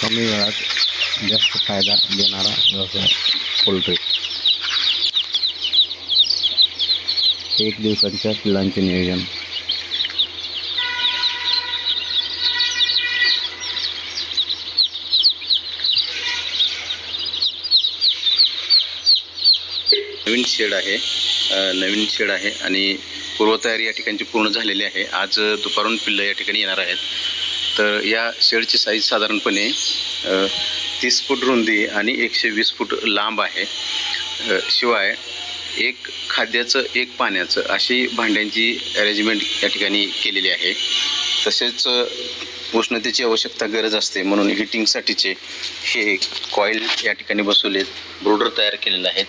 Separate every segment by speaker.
Speaker 1: कमी वेळात जास्त फायदा देणारा व्यवसाय पोल्ट्री. एक दिवसांच्या पिल्लांचे नियोजन.
Speaker 2: नवीन शेड आहे. नवीन शेड आहे आणि पूर्वतयारी या ठिकाणची पूर्ण झालेली आहे. आज दुपारून पिल्लं या ठिकाणी येणार आहेत. तर या शेडची साईज साधारणपणे तीस फूट रुंदी आणि एकशे वीस फूट लांब आहे. शिवाय एक खाद्याचं एक पाण्याचं अशी भांड्यांची अरेंजमेंट या ठिकाणी केलेली आहे. तसेच उष्णतेची आवश्यकता गरज असते म्हणून हिटिंगसाठीचे हे कॉईल या ठिकाणी बसवलेत ब्रोडर तयार केलेले आहेत.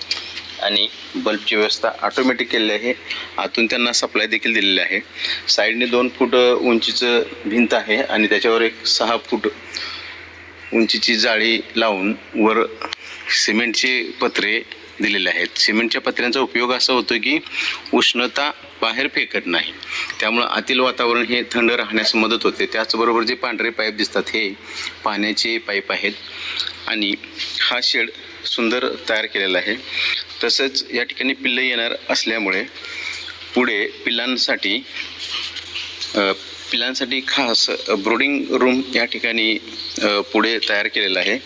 Speaker 2: आणि बल्बची व्यवस्था ऑटोमॅटिक केलेली आहे. आतून त्यांना सप्लाय देखील दिलेली आहे. साईडने दोन फूट उंचीचं भिंत आहे आणि त्याच्यावर एक सहा फूट उंचीची जाळी लावून वर सिमेंटचे पत्रे दिलेले आहेत. सिमेंटच्या पत्र्यांचा उपयोग असा होतो की उष्णता बाहेर फेकत नाही. त्यामुळं आतील वातावरण हे थंड राहण्यास मदत होते. त्याचबरोबर जे पांढरे पाईप दिसतात हे पाण्याचे पाईप आहेत. आणि हा शेड सुंदर तयार केलेला आहे. तसंच या ठिकाणी पिल्लं येणार असल्यामुळे पुढे पिल्लांसाठी पिल्लांसाठी खास ब्रोडिंग रूम या ठिकाणी पुढे तयार केलेला आहे.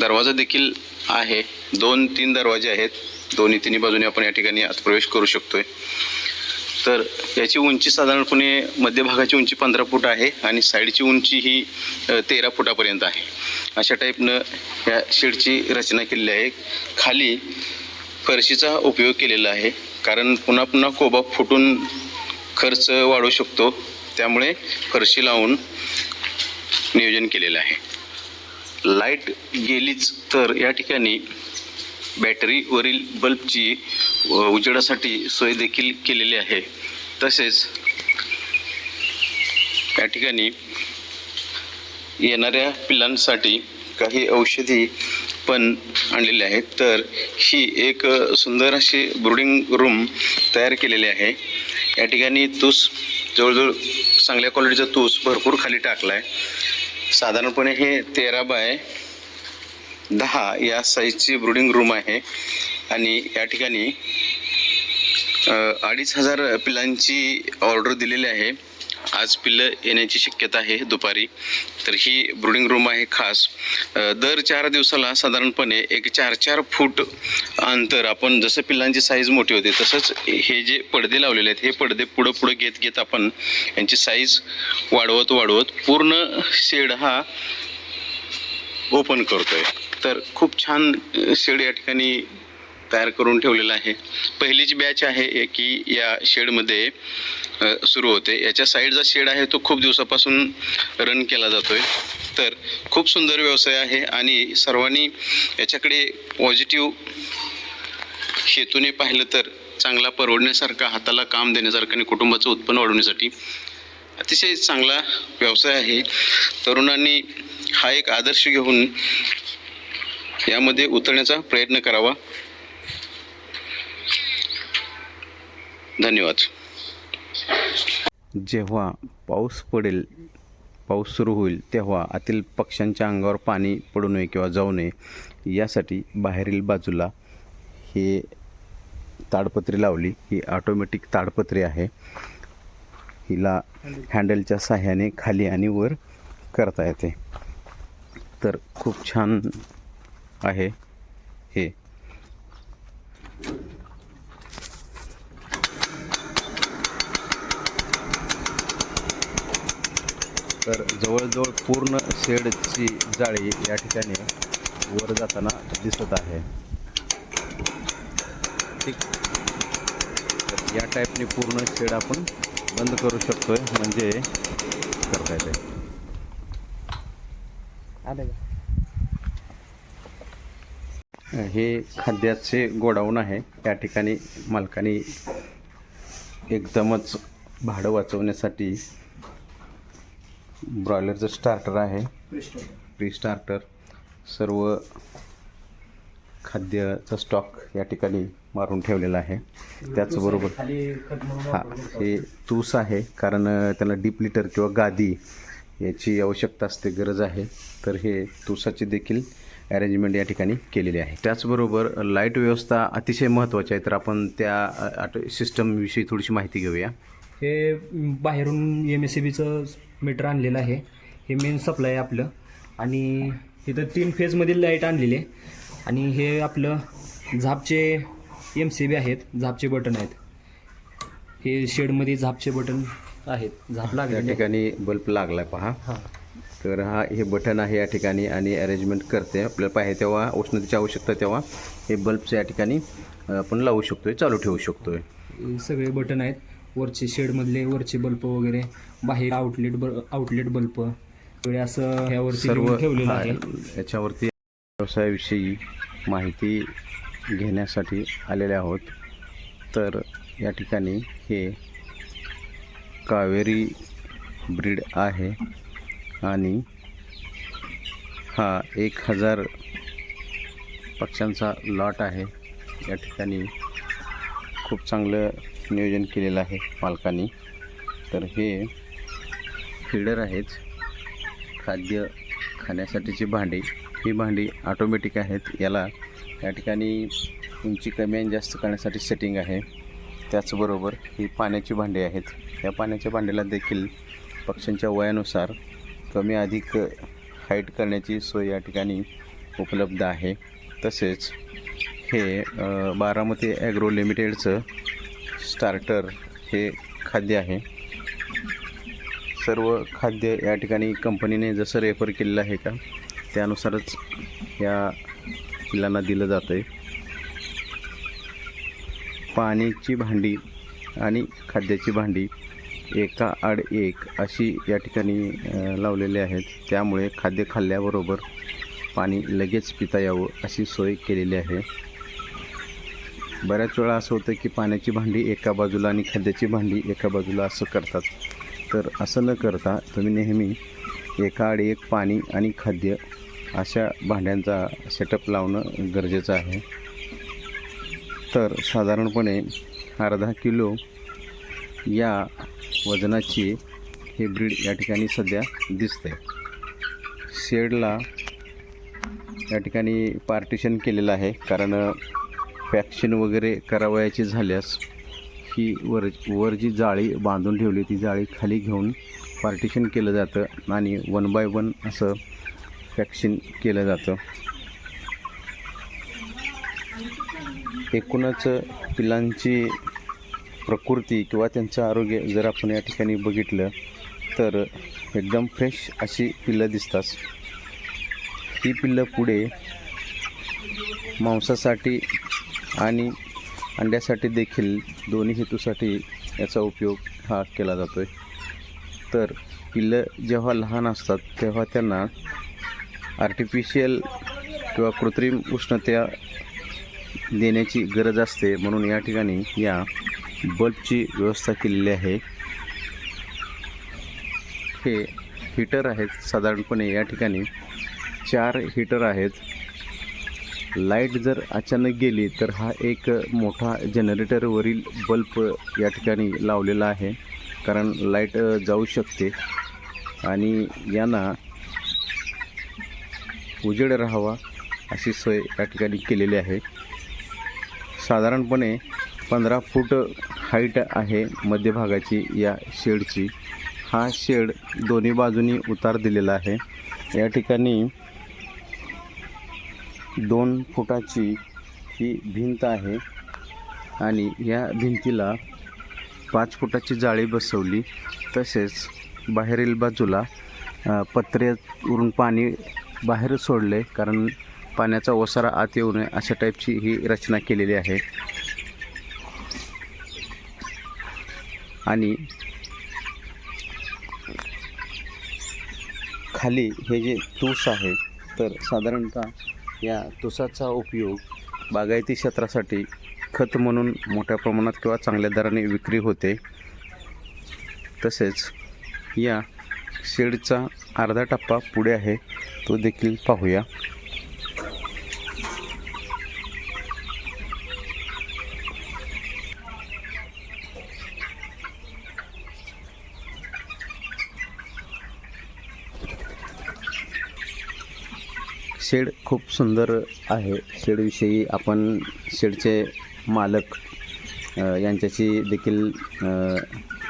Speaker 2: दरवाजा देखील आहे. दोन तीन दरवाजे आहेत. दोन्ही तिन्ही बाजूने आपण या ठिकाणी आत प्रवेश करू आहे तर याची उंची साधारणपणे मध्यभागाची उंची पंधरा फूट आहे आणि साईडची उंची ही तेरा फुटापर्यंत आहे. अशा टाईपनं या शेडची रचना केलेली आहे. खाली फरशीचा उपयोग केलेला आहे. कारण पुन्हा पुन्हा कोबा फुटून खर्च वाढू शकतो. त्यामुळे फरशी लावून नियोजन केलेलं आहे. लाइट गेलीच तर या ठिकाणी बॅटरीवरील बल्बची उजेडासाठी सोय देखील केलेली आहे. तसेच या ठिकाणी येणाऱ्या पिल्लांसाठी काही औषधी पण आणलेले आहेत. तर ही एक सुंदर अशी ब्रुडिंग रूम तयार केलेली आहे. या ठिकाणी तूस जवळजवळ चांगल्या क्वालिटीचा तूस भरपूर खाली टाकला आहे साधारणपणे हे तेरा बाय दहा या साईजची ब्रुडिंग रूम आहे. आणि या ठिकाणी अडीच हजार पिल्लांची ऑर्डर दिलेली आहे. आज पिल्लं येण्याची शक्यता आहे दुपारी. तर ही ब्रुडिंग रूम आहे खास. दर चार दिवसाला साधारणपणे एक चार चार फूट अंतर आपण जसं पिल्लांची साईज मोठी होते तसंच हे जे पडदे लावलेले आहेत हे पडदे पुढं पुढं घेत घेत आपण यांची साईज वाढवत वाढवत पूर्ण शेड हा ओपन करतोय. तर खूप छान शेड या ठिकाणी तयार करून ठेवलेला आहे. पहिलीची बॅच आहे की या शेडमध्ये सुरू होते. याच्या साईडचा शेड आहे तो खूप दिवसापासून रन केला जातो आहे तर खूप सुंदर व्यवसाय आहे आणि सर्वांनी याच्याकडे पॉझिटिव्ह हेतूने पाहिलं तर चांगला परवडण्यासारखा हाताला काम देण्यासारखा आणि कुटुंबाचं उत्पन्न वाढवण्यासाठी अतिशय चांगला व्यवसाय आहे. तरुणांनी हा एक आदर्श घेऊन यामध्ये उतरण्याचा प्रयत्न करावा. धन्यवाद.
Speaker 1: जेव्हा पाऊस पडेल पाऊस सुरू होईल तेव्हा आतील पक्ष्यांच्या अंगावर पाणी पडू नये किंवा जाऊ नये यासाठी बाहेरील बाजूला हे ताडपत्री लावली. ही ऑटोमॅटिक ताडपत्री आहे. हिला हँडलच्या साह्याने खाली आणि वर करता येते. तर खूप छान आहे. हे. तर जवळजवळ पूर्ण शेडची जाळी या ठिकाणी वर जाताना दिसत आहे. ठीक. तर या टाईपने पूर्ण शेड आपण बंद करू शकतोय. म्हणजे करता येते हे खाद्याचे गोडाऊन आहे. या ठिकाणी मालकाने एकदमच भाडं वाचवण्यासाठी ब्रॉयलरचं स्टार्टर आहे. प्री स्टार्टर सर्व खाद्याचा स्टॉक या ठिकाणी मारून ठेवलेला आहे. त्याचबरोबर हा हे तूस आहे कारण त्याला डीप लिटर किंवा गादी
Speaker 2: याची आवश्यकता असते गरज आहे. तर हे तुसाची देखील अरेंजमेंट या ठिकाणी केलेली आहे. त्याचबरोबर लाइट व्यवस्था अतिशय महत्त्वाची आहे तर आपण त्या सिस्टमविषयी थोडीशी माहिती घेऊया.
Speaker 1: हे बाहेरून एम एस सी बीचं मीटर आणलेलं आहे. हे मेन सप्लाय आहे आपलं. आणि इथं तीन फेजमधील लाइट आणलेली आहे. आणि हे आपलं झापचे एम सी बी आहेत. झापचे बटन आहेत. हे शेडमध्ये झापचे बटन आहेत. झाप लागले
Speaker 2: ठिकाणी बल्ब लागला पहा.
Speaker 1: हां.
Speaker 2: तर हा हे बटन आहे या ठिकाणी आणि अरेंजमेंट करते. आपल्याला पाहिजे तेव्हा उष्णतेची आवश्यकता तेव्हा हे बल्बचं या ठिकाणी आपण लावू शकतोय चालू ठेवू शकतोय.
Speaker 1: हे सगळे बटन आहेत. वरचे शेडमधले वरचे बल्ब वगैरे बाहेर आउटलेट ब आउटलेट बल्ब वगैरे असं ह्यावरती
Speaker 2: सर्व
Speaker 1: ठेवलेलं आहे.
Speaker 2: याच्यावरती व्यवसायाविषयी माहिती घेण्यासाठी आलेले आहोत. तर या ठिकाणी हे कावेरी ब्रीड आहे. आणि हा एक हजार पक्ष्यांचा लॉट आहे. या ठिकाणी खूप चांगलं नियोजन केलेलं आहे मालकांनी तर हे फिडर आहेत. खाद्य खाण्यासाठीची भांडी. ही भांडी ऑटोमॅटिक आहेत. याला या ठिकाणी उंची कमी आणि जास्त करण्यासाठी सेटिंग आहे. त्याचबरोबर ही पाण्याची भांडी आहेत. या पाण्याच्या भांड्याला देखील पक्ष्यांच्या वयानुसार कमी अधिक हाईट करण्याची सोय या ठिकाणी उपलब्ध आहे. तसेच हे बारामती ॲग्रो लिमिटेडचं स्टार्टर हे खाद्य आहे. सर्व खाद्य या ठिकाणी कंपनीने जसं रेफर केलेलं आहे का त्यानुसारच या पिलांना दिलं जातं आहे पाण्याची भांडी आणि खाद्याची भांडी एका आड एक अशी या ठिकाणी लावलेली आहेत. त्यामुळे खाद्य खाल्ल्याबरोबर पाणी लगेच पिता यावं अशी सोय केलेली आहे. बऱ्याच वेळा असं होतं की पाण्याची भांडी एका बाजूला आणि खाद्याची भांडी एका बाजूला असं करतात. तर असं न करता तुम्ही नेहमी एका आड एक पाणी आणि खाद्य अशा भांड्यांचा सेटअप लावणं गरजेचं आहे. तर साधारणपणे अर्धा किलो या वजनाची हे ब्रीड या ठिकाणी सध्या दिसते शेडला या ठिकाणी पार्टिशन केलेलं आहे कारण पॅक्शन वगैरे करावयाची झाल्यास ही वर वर जी जाळी बांधून ठेवली ती जाळी खाली घेऊन पार्टिशन केलं जातं आणि वन बाय वन असं पॅक्शन केलं जातं. एकूणच पिलांची प्रकृती किंवा त्यांचं आरोग्य जर आपण या ठिकाणी बघितलं तर एकदम फ्रेश अशी पिल्लं दिसतात. ही पिल्लं पुढे मांसासाठी आणि अंड्यासाठी देखील दोन्ही हेतूसाठी याचा उपयोग हा केला जातो आहे तर पिल्लं जेव्हा लहान असतात तेव्हा त्यांना आर्टिफिशियल किंवा कृत्रिम उष्णता देण्याची गरज असते. म्हणून या ठिकाणी या बल्बची व्यवस्था केलेली आहे. हे हीटर आहेत साधारणपणे या ठिकाणी. चार हीटर आहेत. लाइट जर अचानक गेली तर हा एक मोठा जनरेटरवरील बल्ब या ठिकाणी लावलेला आहे. कारण लाइट जाऊ शकते. आणि यांना उजेड राहावा अशी सोय या ठिकाणी केलेली आहे. साधारणपणे पंधरा फूट हाईट आहे मध्यभागाची या शेडची. हा शेड दोन्ही बाजूनी उतार दिलेला आहे. या ठिकाणी दोन फुटाची ही भिंत आहे आणि या भिंतीला पाच फुटाची जाळी बसवली. तसेच बाहेरील बाजूला पत्र्यावरून पाणी बाहेर सोडले कारण पाण्याचा ओसारा आत येऊ नये अशा टाईपची ही रचना केलेली आहे. आणि खाली हे जे तूस आहे तर साधारणतः या तुसाचा उपयोग बागायती क्षेत्रासाठी खत म्हणून मोठ्या प्रमाणात किंवा चांगल्या दराने विक्री होते. तसेच या शेडचा अर्धा टप्पा पुढे आहे तो देखील पाहूया. शेड खूप सुंदर आहे. शेडविषयी आपण शेडचे मालक यांच्याशी देखील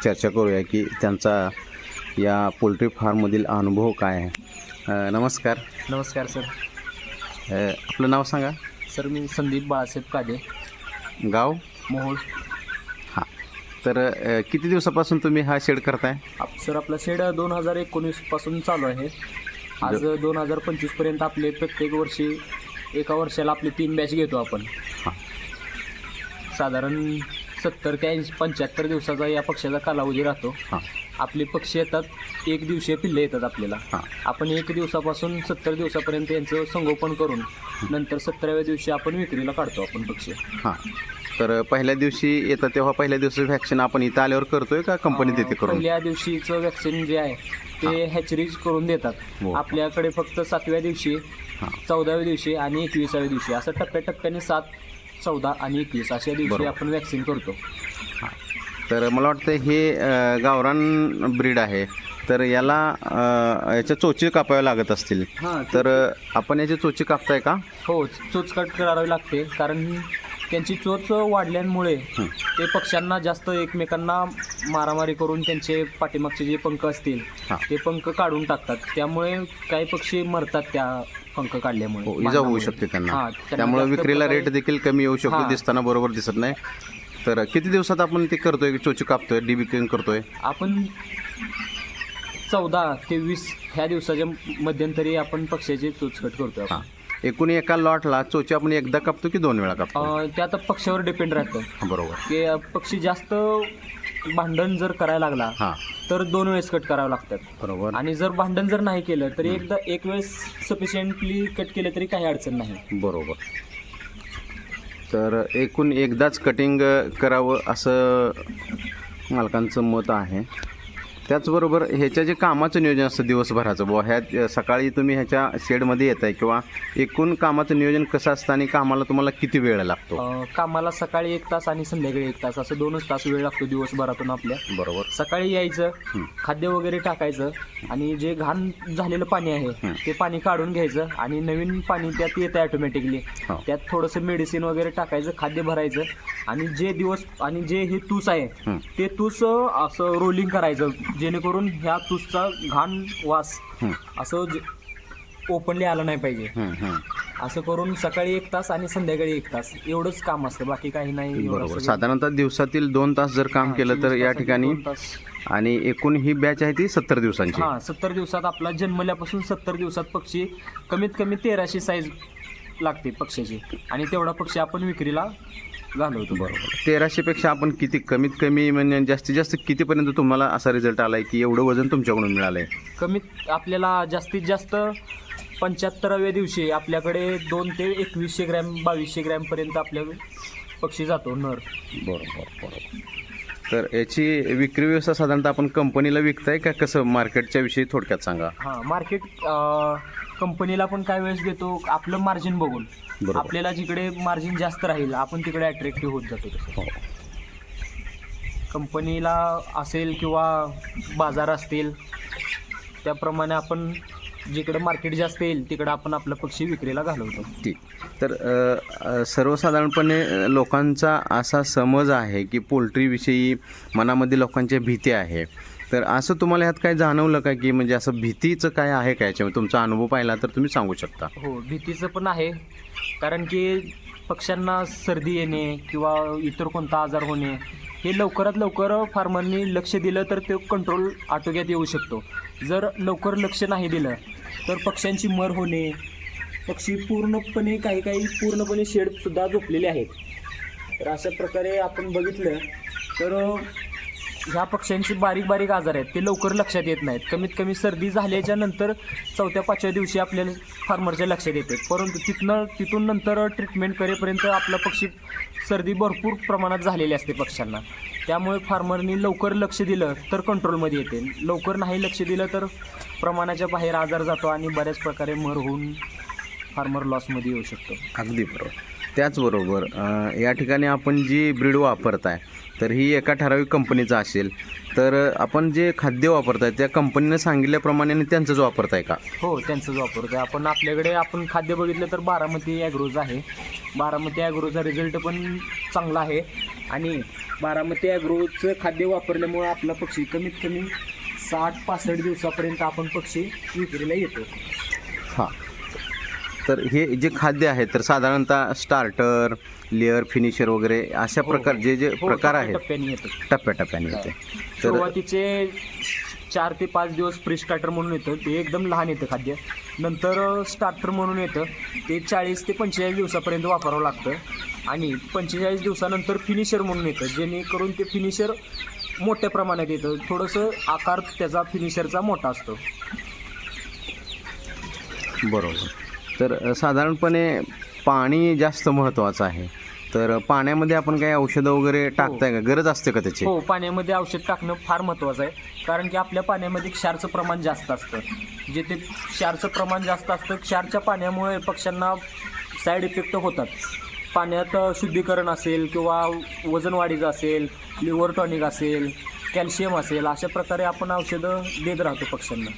Speaker 2: चर्चा करूया की त्यांचा या पोल्ट्री फार्ममधील अनुभव काय आहे. नमस्कार.
Speaker 1: नमस्कार सर.
Speaker 2: आपलं नाव सांगा.
Speaker 1: सर मी संदीप बाळासाहेब कादे.
Speaker 2: गाव?
Speaker 1: मोहोळ.
Speaker 2: हां. तर किती दिवसापासून तुम्ही हा शेड करताय?
Speaker 1: आप सर आपला शेड दोन हजार एकोणीसपासून चालू आहे. आज दोन हजार पंचवीसपर्यंत आपले प्रत्येक वर्षी एका वर्षाला आपले तीन बॅच घेतो आपण. साधारण सत्तर ते ऐंशी पंच्याहत्तर दिवसाचा या पक्षाचा कालावधी राहतो. आपले पक्षी येतात एक दिवशीय पिल्ले येतात आपल्याला. आपण एक दिवसापासून सत्तर दिवसापर्यंत यांचं संगोपन करून नंतर सत्तराव्या दिवशी आपण विक्रीला काढतो आपण पक्षी.
Speaker 2: हां. तर पहिल्या दिवशी येतं तेव्हा पहिल्या दिवशी व्हॅक्सिन आपण इथं आल्यावर करतोय का कंपनी देते करून?
Speaker 1: पहिल्या दिवशीचं वॅक्सिन जे आहे ते हॅचरीज करून देतात.
Speaker 2: हो.
Speaker 1: आपल्याकडे फक्त सातव्या दिवशी चौदाव्या दिवशी आणि एकविसाव्या दिवशी असं टप्प्याटप्प्याने सात चौदा आणि एकवीस अशा दिवशी
Speaker 2: बरोबर.
Speaker 1: आपण वॅक्सिन करतो.
Speaker 2: तर मला वाटतं हे अ, गावरान ब्रीड आहे. तर याला अ, याच्या चोची कापाव्या लागत असतील.
Speaker 1: हां
Speaker 2: तर आपण याची चोची कापताय का?
Speaker 1: हो चोच कट करावी लागते. कारण त्यांची चोच वाढल्यामुळे. ते पक्ष्यांना जास्त एकमेकांना मारामारी करून त्यांचे पाठीमागचे जे पंख असतील
Speaker 2: हां.
Speaker 1: ते पंख काढून टाकतात त्यामुळे काही पक्षी मरतात त्या पंख काढल्यामुळे
Speaker 2: हो इजा होऊ. शकते त्यांना
Speaker 1: हां, त्यांना
Speaker 2: त्यामुळे
Speaker 1: जास्त
Speaker 2: विक्रीला
Speaker 1: प्रकारे-
Speaker 2: रेट देखील कमी येऊ शकतो
Speaker 1: हां.
Speaker 2: दिसताना बरोबर दिसत नाही तर किती दिवसात आपण ते करतोय चोची कापतोय डिबिकिंग करतोय
Speaker 1: आपण चौदा ते वीस ह्या दिवसाच्या मध्यंतरी आपण पक्ष्याचे चोचकट करतो आपण.
Speaker 2: हां एकूण एका लॉटला चोची आपण एकदा कापतो की दोन वेळा कापतो?
Speaker 1: अं, ते आता पक्ष्यावर डिपेंड राहतं.
Speaker 2: बरोबर.
Speaker 1: की अं, पक्षी जास्त भांडण जर करायला लागला
Speaker 2: हां.
Speaker 1: तर दोन वेळेस कट करावं लागतात.
Speaker 2: बरोबर.
Speaker 1: आणि जर भांडण जर नाही केलं तर एकदा एक वेळेस सफिशियंटली कट केलं तरी काही अडचण नाही.
Speaker 2: बरोबर. तर एकूण एकदाच कटिंग करावं असं मालकांचं मत आहे. त्याचबरोबर ह्याच्या जे कामाचं नियोजन असतं दिवसभराचं बुवा ह्या सकाळी तुम्ही ह्याच्या शेडमध्ये येत आहे किंवा एकूण कामाचं नियोजन कसं असतं आणि कामाला तुम्हाला किती वेळ लागतो
Speaker 1: कामाला सकाळी एक तास आणि संध्याकाळी एक तास असं दोनच तास वेळ लागतो दिवसभरातून आपल्या
Speaker 2: बरोबर
Speaker 1: सकाळी यायचं. खाद्य वगैरे टाकायचं आणि जे घाण झालेलं पाणी आहे. ते पाणी काढून घ्यायचं आणि नवीन पाणी त्यात येतं ऑटोमॅटिकली
Speaker 2: हो.
Speaker 1: त्यात थोडंसं मेडिसिन वगैरे टाकायचं खाद्य भरायचं आणि जे दिवस आणि जे हे तूस आहे. ते तूस असं रोलिंग करायचं जेणेकरून ह्या तूसचा घाण वास असं ओपनली आला नाही पाहिजे. असं करून सकाळी एक तास आणि संध्याकाळी एक तास. एवढंच काम असतं बाकी काही नाही
Speaker 2: बरोबर. साधारणतः दिवसातील दोन तास जर काम केलं तर या ठिकाणी. आणि एकूण ही बॅच आहे ती सत्तर दिवसांची.
Speaker 1: हा सत्तर दिवसात आपला जन्मल्यापासून सत्तर दिवसात पक्षी कमीत कमी तेराशे साईज लागते पक्षाची आणि तेवढा पक्षी आपण विक्रीला घालवतो.
Speaker 2: बरोबर. तेराशेपेक्षा आपण किती कमीत कमी म्हणजे जास्तीत जास्त कितीपर्यंत तुम्हाला असा रिझल्ट आलाय की एवढं वजन तुमच्याकडून मिळालंय?
Speaker 1: कमीत आपल्याला जास्तीत जास्त पंच्याहत्तराव्या दिवशी आपल्याकडे दोन ते एकवीसशे ग्रॅम बावीसशे ग्रॅमपर्यंत आपल्या पक्षी जातो नर.
Speaker 2: बरोबर बरोबर. तर याची विक्री व्यवस्था साधारणतः आपण कंपनीला विकताय का? कसं? मार्केटच्या विषयी थोडक्यात सांगा.
Speaker 1: हां मार्केट कंपनीला पण काय वेळेस देतो आपलं मार्जिन बघून.
Speaker 2: बरोबर.
Speaker 1: आपल्याला जिकडे मार्जिन जास्त राहील आपण तिकडे अट्रॅक्टिव्ह होत जातो तसं.
Speaker 2: हो.
Speaker 1: कंपनीला असेल किंवा बाजार असतील त्याप्रमाणे आपण जिकडं मार्केट जास्त येईल तिकडं आपण आपलं पक्षी विक्रीला घालवतो.
Speaker 2: ठीक. तर अ, अ, सर्वसाधारणपणे अ, लोकांचा असा समज आहे की पोल्ट्रीविषयी मनामध्ये लोकांच्या भीती आहे. तर असं तुम्हाला ह्यात काय जाणवलं का की म्हणजे असं भीतीचं काय आहे का याच्यामध्ये? तुमचा अनुभव पाहिला तर तुम्ही सांगू शकता.
Speaker 1: हो भीतीचं पण आहे. कारण की पक्ष्यांना सर्दी येणे किंवा इतर कोणता आजार होणे हे लवकरात लवकर फार्मरनी लक्ष दिलं तर ते कंट्रोल आटोक्यात येऊ शकतो. जर लवकर लक्ष नाही दिलं तर पक्ष्यांची मर होणे पक्षी पूर्णपणे काही काही पूर्णपणे शेडसुद्धा झोपलेले आहेत. तर अशा प्रकारे आपण बघितलं तर ह्या पक्ष्यांची बारीक बारीक आजार आहेत. ते लवकर लक्षात येत नाहीत. कमीत कमी सर्दी झाल्याच्यानंतर चौथ्या पाचव्या दिवशी आपल्याला फार्मरच्या लक्षात येते. परंतु तिथनं तिथून नंतर ट्रीटमेंट करेपर्यंत आपला पक्षी सर्दी भरपूर प्रमाणात झालेली असते पक्ष्यांना. त्यामुळे फार्मरनी लवकर लक्ष दिलं तर कंट्रोलमध्ये येते. लवकर नाही लक्ष दिलं तर प्रमाणाच्या बाहेर आजार जातो आणि बऱ्याच प्रकारे मर होऊन फार्मर लॉसमध्ये येऊ शकतो.
Speaker 2: अगदी बरोबर. त्याचबरोबर या ठिकाणी आपण जी ब्रीड वापरताय तर ही एका ठराविक कंपनीचं असेल. तर आपण जे खाद्य वापरताय त्या कंपनीनं सांगितल्याप्रमाणे आणि त्यांचंच वापरताय का?
Speaker 1: हो त्यांचंच वापरतो आपण आपल्याकडे आपण खाद्य बघितलं तर बारामती ॲग्रोज आहे. बारामती ॲग्रोचा रिझल्ट पण चांगला आहे. आणि बारामती ॲग्रोचं खाद्य वापरल्यामुळं आपला पक्षी कमीत कमी साठ पासष्ट दिवसापर्यंत आपण पक्षी विक्रीला येतो.
Speaker 2: हां. तर हे जे खाद्य आहे तर साधारणतः स्टार्टर लेअर फिनिशर वगैरे अशा प्रकार जे जे
Speaker 1: हो,
Speaker 2: प्रकार आहेत.
Speaker 1: टप्प्याने येतो
Speaker 2: टप्प्याटप्प्याने येते. तर
Speaker 1: सुरुवातीचे चार ते पाच दिवस प्री स्टार्टर म्हणून येतं. ते एकदम लहान येतं खाद्य. नंतर स्टार्टर म्हणून येतं. ते चाळीस ते पंचेचाळीस दिवसापर्यंत वापरावं लागतं. आणि पंचेचाळीस दिवसानंतर फिनिशर म्हणून येतं. जेणेकरून ते फिनिशर मोठ्या प्रमाणात येतं. थोडंसं आकार त्याचा फिनिशरचा मोठा असतो.
Speaker 2: बरोबर. तर साधारणपणे पाणी जास्त महत्त्वाचं आहे. तर पाण्यामध्ये आपण काही औषधं वगैरे टाकताय का? गरज असते का त्याची?
Speaker 1: हो पाण्यामध्ये औषध टाकणं फार महत्त्वाचं आहे. कारण की आपल्या पाण्यामध्ये क्षारचं प्रमाण जास्त असतं. जिथे क्षारचं प्रमाण जास्त असतं क्षारच्या पाण्यामुळे पक्ष्यांना साईड इफेक्ट होतात. पाण्यात शुद्धीकरण असेल किंवा वजन वाढीचं असेल लिव्हर टॉनिक असेल कॅल्शियम असेल अशा प्रकारे आपण औषधं देत राहतो पक्ष्यांना.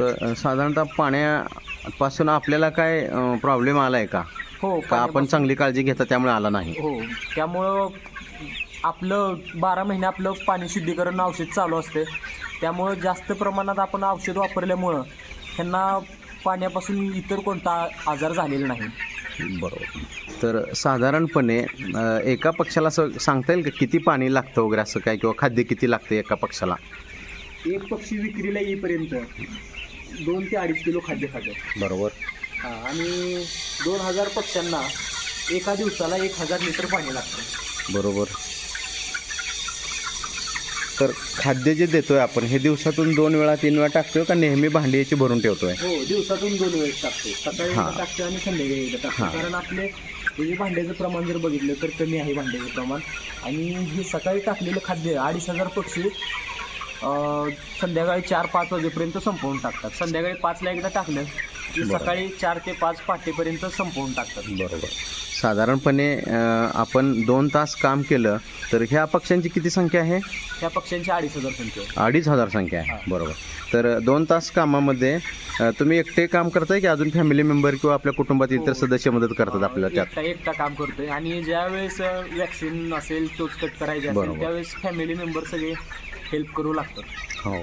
Speaker 2: तर साधारणतः पाण्यापासून आपल्याला काय प्रॉब्लेम आला आहे का?
Speaker 1: हो
Speaker 2: का आपण चांगली काळजी घेता त्यामुळे आला नाही?
Speaker 1: हो त्यामुळं आपलं बारा महिने आपलं पाणी शुद्धीकरण औषध चालू असते त्यामुळं जास्त प्रमाणात आपण औषध वापरल्यामुळं त्यांना पाण्यापासून इतर कोणता आजार झालेला नाही.
Speaker 2: बरोबर. तर साधारणपणे अ, एका पक्षाला असं सांगता येईल का किती पाणी लागतं वगैरे असं काय किंवा खाद्य किती लागतं एका पक्षाला?
Speaker 1: एक पक्षी विक्रीला येईपर्यंत दोन ते अडीच किलो खाद्य खातं
Speaker 2: बरोबर.
Speaker 1: आणि दोन हजार पक्ष्यांना एका दिवसाला एक हजार लिटर पाणी लागतं.
Speaker 2: बरोबर. तर खाद्य जे देतोय आपण हे दिवसातून दोन वेळा तीन वेळा टाकतोय का नेहमी भांडी याची भरून ठेवतोय?
Speaker 1: हो दिवसातून दोन वेळेस टाकतो सकाळी
Speaker 2: हां.
Speaker 1: एकदा टाकतो आणि संध्याकाळी एकदा टाकतो. कारण आपले हे जे भांड्याचं प्रमाण जर बघितलं तर कमी आहे भांड्याचं प्रमाण. आणि हे सकाळी टाकलेलं खाद्य अडीच हजार पक्षी संध्याकाळी चार पाच वाजेपर्यंत संपवून टाकतात संध्याकाळी पाचला एकदा टाकलं की. सकाळी चार ते पाच पहाटेपर्यंत संपवून टाकतात
Speaker 2: बरोबर साधारणपणे अ, आपण दोन तास काम केलं तर ह्या पक्ष्यांची किती संख्या आहे
Speaker 1: त्या पक्ष्यांची अडीच हजार संख्या आहे.
Speaker 2: अडीच हजार संख्या आहे. बरोबर तर दोन तास कामामध्ये अ, तुम्ही एकटे काम करताय की अजून फॅमिली मेंबर किंवा आपल्या कुटुंबात इतर
Speaker 1: हो.
Speaker 2: सदस्य मदत करतात आपल्याला त्यात
Speaker 1: एकटा एकटा काम करतोय आणि ज्यावेळेस वॅक्सिन असेल चोचकट करायची
Speaker 2: बरोबर.
Speaker 1: असेल त्यावेळेस फॅमिली मेंबर सगळे हेल्प करू लागतात
Speaker 2: हो.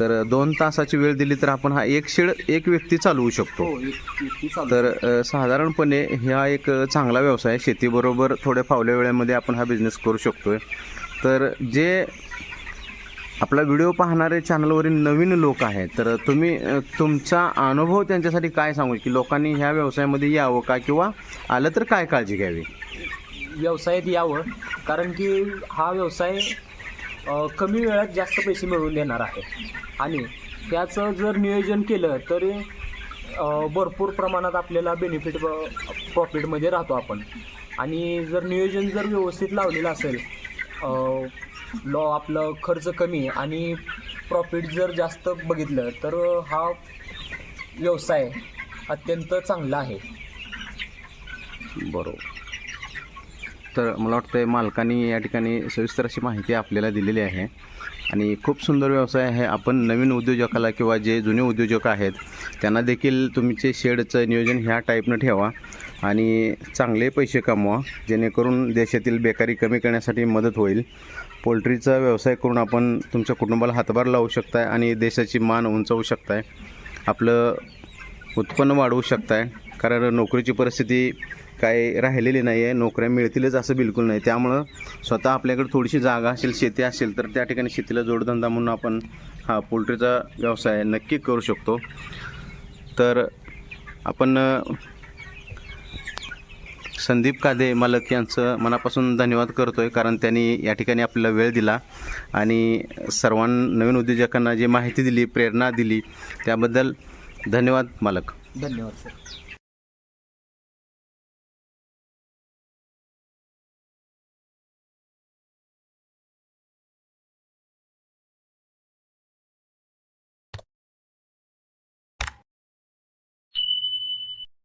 Speaker 2: तर दोन तासाची वेळ दिली तर आपण हा एक शेड एक व्यक्ती चालवू शकतो.
Speaker 1: हो एक- इतकी चालू
Speaker 2: तर अ, साधारणपणे हा एक चांगला व्यवसाय आहे. शेतीबरोबर थोड्या फावल्या वेळेमध्ये आपण हा बिझनेस करू शकतोय. तर जे आपला व्हिडिओ पाहणारे चॅनलवरील नवीन लोक आहेत तर तुम्ही अ, तुमचा अनुभव त्यांच्यासाठी काय सांगू? की लोकांनी ह्या व्यवसायामध्ये यावं का? किंवा आलं तर काय काळजी घ्यावी?
Speaker 1: व्यवसायात यावं. कारण की हा व्यवसाय कमी वेळात जास्त पैसे मिळवून देणार आहे. आणि त्याचं जर नियोजन केलं तर भरपूर प्रमाणात आपल्याला बेनिफिट प्रॉफिटमध्ये राहतो आपण. आणि जर नियोजन जर व्यवस्थित लावलेलं असेल लॉ आपलं खर्च कमी आणि प्रॉफिट जर जास्त बघितलं तर हा व्यवसाय अत्यंत चांगला आहे.
Speaker 2: बरोबर. तर मला वाटतं मालकांनी या ठिकाणी सविस्तर अशी माहिती आपल्याला दिलेली आहे. आणि खूप सुंदर व्यवसाय आहे. आपण नवीन उद्योजकाला किंवा जे जुने उद्योजक आहेत त्यांना देखील तुमचे शेडचं नियोजन ह्या टाईपनं ठेवा आणि चांगले पैसे कमवा जेणेकरून देशातील बेकारी कमी करण्यासाठी मदत होईल. पोल्ट्रीचा व्यवसाय करून आपण तुमच्या कुटुंबाला हातभार लावू शकताय आणि देशाची मान उंचावू शकताय. आपलं उत्पन्न वाढवू शकताय. कारण नोकरीची परिस्थिती काय राहिलेली नाही आहे नोकऱ्या मिळतीलच असं बिलकुल नाही. त्यामुळं स्वतः आपल्याकडे थोडीशी जागा असेल शेती असेल तर त्या ठिकाणी शेतीला जोडधंदा म्हणून आपण हा पोल्ट्रीचा व्यवसाय नक्की करू शकतो. तर आपण संदीप कादे मालक यांचं मनापासून धन्यवाद करतो आहे कारण त्यांनी या ठिकाणी आपल्याला वेळ दिला आणि सर्वांना नवीन उद्योजकांना जी माहिती दिली प्रेरणा दिली त्याबद्दल धन्यवाद मालक.
Speaker 1: धन्यवाद सर.